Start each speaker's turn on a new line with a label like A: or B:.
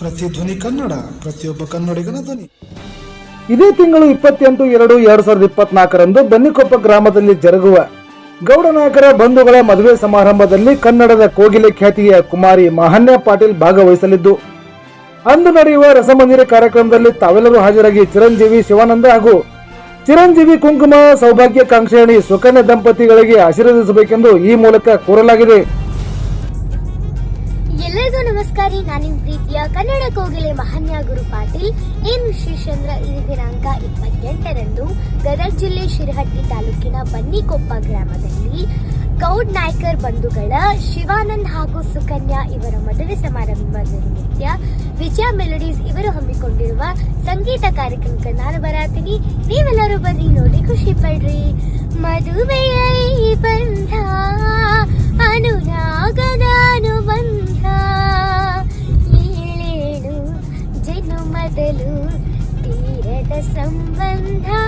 A: C ಧ್ವನಿ ಕನ್ನಡ, ಪ್ರತಿಯೊಬ್ಬ ಕನ್ನಡಿಗನ ಧ್ವನಿ.
B: ಇದೇ ತಿಂಗಳು ಇಪ್ಪತ್ತೆಂಟು, ಎರಡು, ಎರಡ್ ಸಾವಿರದ ಇಪ್ಪತ್ನಾಲ್ಕರಂದು ಬನ್ನಿಕೊಪ್ಪ ಗ್ರಾಮದಲ್ಲಿ ಜರುಗುವ ಗೌಡ ನಾಯಕರ ಬಂಧುಗಳ ಮದುವೆ ಸಮಾರಂಭದಲ್ಲಿ ಕನ್ನಡದ ಕೋಗಿಲೆ ಖ್ಯಾತಿಯ ಕುಮಾರಿ ಮಹನ್ಯ ಪಾಟೀಲ್ ಭಾಗವಹಿಸಲಿದ್ದು, ಅಂದು ನಡೆಯುವ ರಸಮಂದಿರ ಕಾರ್ಯಕ್ರಮದಲ್ಲಿ ತಾವೆಲ್ಲರೂ ಹಾಜರಾಗಿ ಚಿರಂಜೀವಿ ಶಿವಾನಂದ ಹಾಗೂ ಚಿರಂಜೀವಿ ಕುಂಕುಮ ಸೌಭಾಗ್ಯ ಕಾಂಕ್ಷಣಿ ಸುಕನ್ಯ ದಂಪತಿಗಳಿಗೆ ಆಶೀರ್ವದಿಸಬೇಕೆಂದು ಈ ಮೂಲಕ ಕೋರಲಾಗಿದೆ.
C: ಎಲ್ಲರಿಗೂ ನಮಸ್ಕಾರ ನಾನು ನಿಮ್ಮ ಪ್ರೀತಿಯ ಕನ್ನಡ ಕೋಗಿಲೆ ಮಹನ್ಯ ಗುರು ಪಾಟೀಲ್. ಏನ್ ವಿಶೇಷ ಅಂದ್ರೆ ಈ ದಿನಾಂಕ ಇಪ್ಪತ್ತೆಂಟರಂದು ಗದಗ ಜಿಲ್ಲೆ ಶಿರಹಟ್ಟಿ ತಾಲೂಕಿನ ಬನ್ನಿಕೊಪ್ಪ ಗ್ರಾಮದಲ್ಲಿ ಗೌಡ್ ನಾಯ್ಕರ್ ಬಂಧುಗಳ ಶಿವಾನಂದ್ ಹಾಗೂ ಸುಕನ್ಯಾ ಇವರ ಮದುವೆ ಸಮಾರಂಭದ ನಿಮಿತ್ತ ವಿಜಯ ಮೆಲೋಡೀಸ್ ಇವರು ಹಮ್ಮಿಕೊಂಡಿರುವ ಸಂಗೀತ ಕಾರ್ಯಕ್ರಮಕ್ಕೆ ನಾನು ಬರಾತೀನಿ. ನೀವೆಲ್ಲರೂ ಬನ್ನಿ ನೋಡಿ ಖುಷಿ ಪಡ್ರಿ. ಮದುವೆಯ బాధలు తీరట సంబంధా